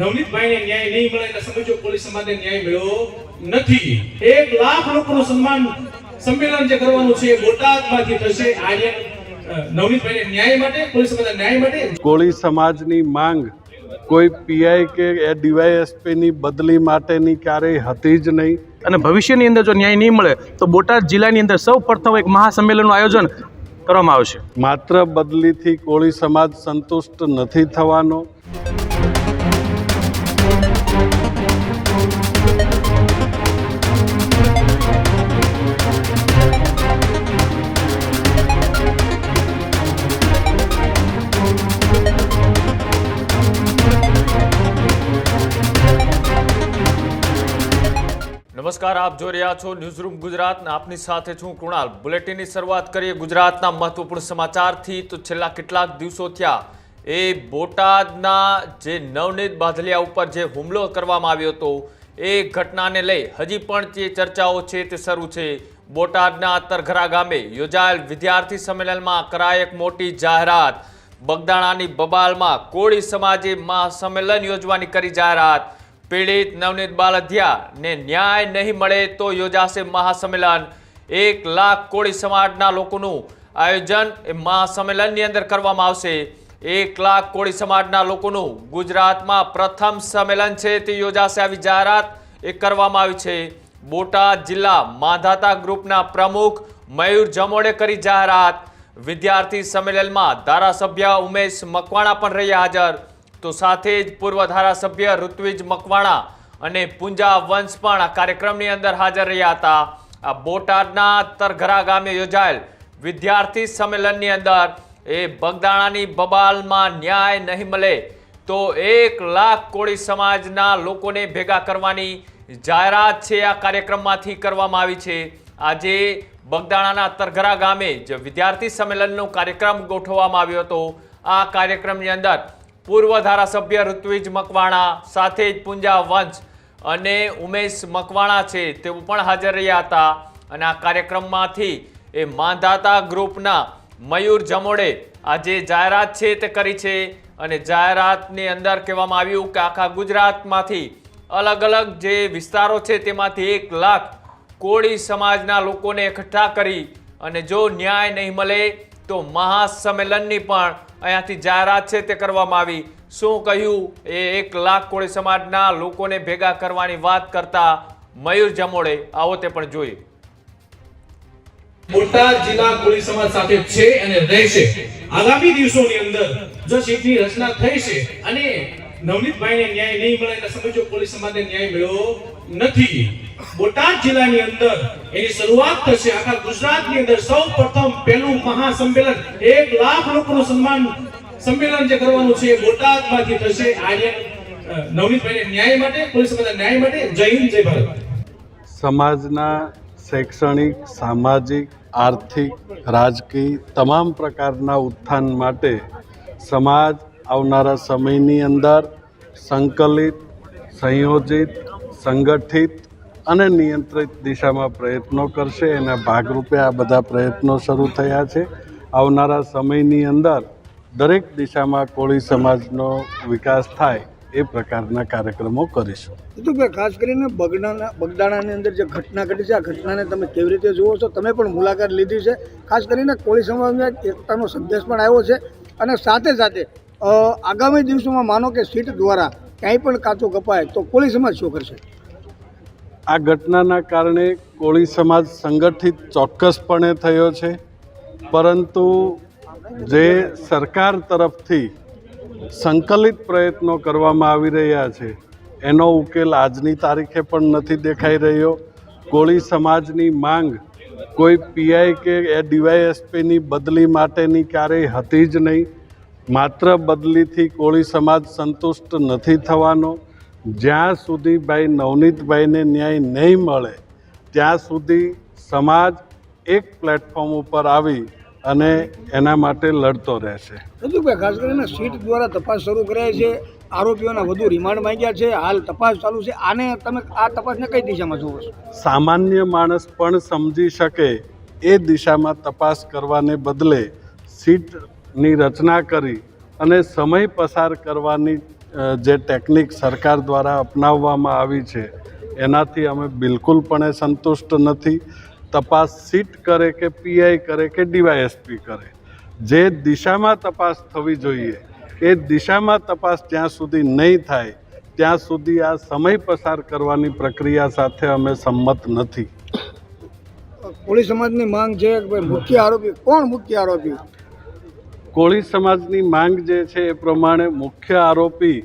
નવનીતભાઈને ન્યાય નહીં મળે એટલે સમજો કોળી સમાજને ન્યાય મળ્યો નથી. એક લાખ લોકોનું સન્માન સંમેલન જે કરવાનું છે બોટાદમાંથી થશે. આર્ય નવનીતભાઈને ન્યાય માટે કોળી સમાજના ન્યાય માટે કોળી સમાજની માંગ કોઈ પીઆઈ કે ડીવાયએસપીની બદલી માટેની ક્યારેય હતી જ નહીં. અને ભવિષ્યની અંદર જો ન્યાય નહીં મળે તો બોટાદ જિલ્લાની અંદર સૌ પ્રથમ એક મહાસંમેલનનું આયોજન કરવામાં આવશે. માત્ર બદલીથી કોળી સમાજ સંતુષ્ટ નથી થવાનો. નમસ્કાર, આપ જોઈ રહ્યા છો ન્યૂઝરૂમ ગુજરાત આપની સાથે છું કૃણાલ. બુલેટિનની શરૂઆત કરીએ ગુજરાતના મહત્વપૂર્ણ સમાચારથી. તો છેલ્લા કેટલાક દિવસો થયા, એ બોટાદના જે નવનીત બાંધલિયા ઉપર જે હુમલો કરવામાં આવ્યો હતો, એ ઘટનાને લઈ હજી પણ જે ચર્ચાઓ છે તે શરૂ છે. બોટાદના તરઘરા ગામે યોજાયેલ વિદ્યાર્થી સંમેલનમાં કરાયક મોટી જાહેરાત. બગદાણાની બબાલમાં કોળી સમાજે મહાસંમેલન યોજવાની કરી જાહેરાત. પીડિત નવનીત બાલધિયાને ન્યાય નહીં મળે તો યોજાશે મહાસંમેલન. એક લાખ કોળી સમાજના લોકોનું આયોજન એ મહાસંમેલનની અંદર કરવામાં આવશે. એક લાખ કોળી સમાજના લોકોનું ગુજરાતમાં પ્રથમ સંમેલન છે તે યોજાશે. આવી જાહેરાત એ કરવામાં આવી છે. બોટાદ જિલ્લા માંધાતા ગ્રુપના પ્રમુખ મયુર જમોડે કરી જાહેરાત. વિદ્યાર્થી સંમેલનમાં ધારાસભ્ય ઉમેશ મકવાણા પણ રહ્યા હાજર. તો સાથે જ પૂર્વ ધારાસભ્ય ઋત્વિજ મકવાણા અને પુંજા વંશ પણ આ કાર્યક્રમની અંદર હાજર રહ્યા હતા. આ બોટાદના તરઘરા ગામે યોજાયેલ વિદ્યાર્થી સંમેલનની અંદર એ બગદાણાની બબાલમાં ન્યાય નહીં મળે તો એક લાખ કોળી સમાજના લોકોને ભેગા કરવાની જાહેરાત છે આ કાર્યક્રમમાંથી કરવામાં આવી છે. આજે બગદાણાના તરઘરા ગામે જે વિદ્યાર્થી સંમેલનનો કાર્યક્રમ ગોઠવવામાં આવ્યો હતો. આ કાર્યક્રમની અંદર પૂર્વ ધારાસભ્ય ઋત્વિજ મકવાણા, સાથે જ પૂંજા વંશ અને ઉમેશ મકવાણા છે તેઓ પણ હાજર રહ્યા હતા અને આ કાર્યક્રમમાંથી એ માંધાતા ગ્રુપના મયુર જમોડે આ જે જાહેરાત છે તે કરી છે અને જાહેરાતની અંદર કહેવામાં આવ્યું કે આખા ગુજરાતમાંથી અલગ અલગ જે વિસ્તારો છે તેમાંથી એક લાખ કોળી સમાજના લોકોને એકઠા કરી અને જો ન્યાય નહીં મળે તો મહાસંમેલનની પણ અહીંયાથી જાહેરાત છે તે કરવામાં આવી. શું કહ્યું? એ એક લાખ કોળી સમાજના લોકોને ભેગા કરવાની વાત કરતા મયુર જમોડે આવો તે પણ જોઈએ. બોટાદ જિલ્લા કોળી સમાજ સાથે છે અને રહેશે. આગામી દિવસોની અંદર જો સીટની રચના થઈ છે અને નવનીતભાઈને ન્યાય નહીં મળે એટલે સમજો કોળી સમાજને ન્યાય મળ્યો નથી. બોટાદ જિલ્લાની અંદર એની શરૂઆત થશે. આખા ગુજરાતની અંદર સૌ પ્રથમ પહેલું મહાસંમેલન. એક લાખ લોકોનું સન્માન સંમેલન જે કરવાનું છે બોટાદમાંથી થશે. આજે નવનીતભાઈને ન્યાય માટે, પોલીસ ન્યાય માટે જય હિન્દ, જય ભારત. સમાજના શૈક્ષણિક, સામાજિક, આર્થિક, રાજકીય તમામ પ્રકારના ઉત્થાન માટે સમાજ આવનારા સમયની અંદર સંકલિત, સંયોજિત, સંગઠિત અને નિયંત્રિત દિશામાં પ્રયત્નો કરશે. એના ભાગરૂપે આ બધા પ્રયત્નો શરૂ થયા છે. આવનારા સમયની અંદર દરેક દિશામાં કોળી સમાજનો વિકાસ થાય એ પ્રકારના કાર્યક્રમો કરીશું. જીતુભાઈ ખાસ કરીને બગડાના, બગદાણાની અંદર જે ઘટના ઘટી છે, આ ઘટનાને તમે કેવી રીતે જુઓ છો? તમે પણ મુલાકાત લીધી છે. ખાસ કરીને કોળી સમાજમાં એક એકતાનો સંદેશ પણ આવ્યો છે. અને સાથે સાથે આગામી દિવસોમાં માનો કે સીટ દ્વારા ક્યાંય પણ કાચો કપાય તો કોળી સમાજ શું કરશે? આ ઘટનાના કારણે કોળી સમાજ સંગઠિત ચોક્કસપણે થયો છે. પરંતુ જે સરકાર તરફથી સંકલિત પ્રયત્નો કરવામાં આવી રહ્યા છે, એનો ઉકેલ આજની તારીખે પણ નથી દેખાઈ રહ્યો. કોળી સમાજની માંગ કોઈ પીઆઈ કે એ ડીવાયએસપીની બદલી માટેની ક્યારેય હતી જ નહીં. માત્ર બદલીથી કોળી સમાજ સંતુષ્ટ નથી થવાનો. જ્યાં સુધી ભાઈ નવનીતભાઈને ન્યાય નહીં મળે ત્યાં સુધી સમાજ એક પ્લેટફોર્મ ઉપર આવી અને એના માટે લડતો રહેશે. ભાઈ ખાસ કરીને સીટ દ્વારા તપાસ શરૂ કરાય છે આરોપીઓના વધુ રિમાન્ડ માંગ્યા છે હાલ તપાસ ચાલુ છે. આને તમે આ તપાસને કઈ દિશામાં જુઓ છો? સામાન્ય માણસ પણ સમજી શકે એ દિશામાં તપાસ કરવાને બદલે સીટની રચના કરી અને સમય પસાર કરવાની જે ટેકનિક સરકાર દ્વારા અપનાવવામાં આવી છે, એનાથી અમે બિલકુલપણે સંતુષ્ટ નથી. તપાસ સીટ કરે કે પીઆઈ કરે કે ડીવાયએસપી કરે, જે દિશામાં તપાસ થવી જોઈએ, એ દિશામાં તપાસ જ્યાં સુધી નહીં થાય, ત્યાં સુધી આ સમય પસાર કરવાની પ્રક્રિયા સાથે અમે સંમત નથી. કોળી સમાજની માંગ છે કે ભાઈ મુખ્ય આરોપી, કોણ મુખ્ય આરોપી? કોળી સમાજની માંગ જે છે એ પ્રમાણે મુખ્ય આરોપી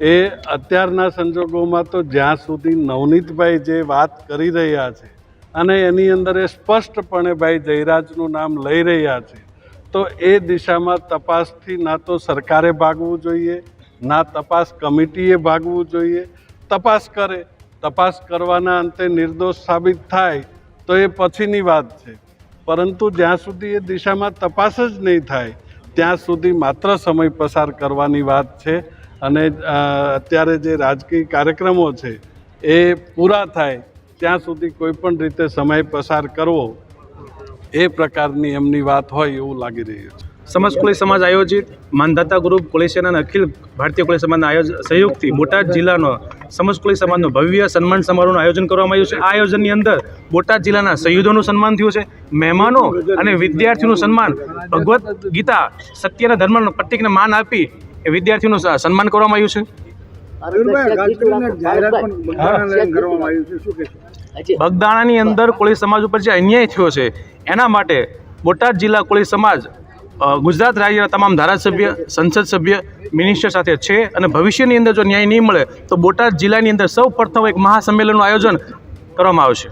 એ અત્યારના સંજોગોમાં તો જ્યાં સુધી નવનીતભાઈ જે વાત કરી રહ્યા છે અને એની અંદર એ સ્પષ્ટપણે ભાઈ જયરાજનું નામ લઈ રહ્યા છે, તો એ દિશામાં તપાસથી ના તો સરકારે ભાગવું જોઈએ, ના તપાસ કમિટીએ ભાગવું જોઈએ. તપાસ કરે, તપાસ કરવાના અંતે નિર્દોષ સાબિત થાય તો એ પછીની વાત છે. પરંતુ જ્યાં સુધી એ દિશામાં તપાસ જ નહીં થાય ત્યાં સુધી માત્ર સમય પસાર કરવાની વાત છે અને અત્યારે જે રાજકીય કાર્યક્રમો છે એ પૂરા થાય ત્યાં સુધી કોઈ પણ રીતે સમય પસાર કરવો એ પ્રકારની એમની વાત હોય એવું લાગી રહ્યું છે. સમાજ કોળી સમાજ આયોજિત માનધાતા ગ્રુપ કોળી સેના અખિલ ભારતીય કોળી સમાજના આયોજન સહયોગથી બોટાદ જિલ્લાનો સમાજ કોળી સમાજનો ભવ્ય સન્માન સમારોહનું આયોજન કરવામાં આવ્યું છે. આ આયોજનની અંદર બોટાદ જિલ્લાના શહીદોનું સન્માન થયું છે. મહેમાનો અને વિદ્યાર્થીઓનું સન્માન. ભગવદ્ ગીતા, સત્યના ધર્મના પ્રતિકને માન આપી એ વિદ્યાર્થીઓનું સન્માન કરવામાં આવ્યું છે. બગદાણાની અંદર કોળી સમાજ ઉપર જે અન્યાય થયો છે, એના માટે બોટાદ જિલ્લા કોળી સમાજ ગુજરાત રાજ્યના તમામ ધારાસભ્ય, સંસદ સભ્ય, મિનિસ્ટર સાથે છે અને ભવિષ્યની અંદર જો ન્યાય નહીં મળે, તો બોટાદ જિલ્લાની અંદર સૌ પ્રથમ એક મહાસંમેલનનું આયોજન કરવામાં આવશે.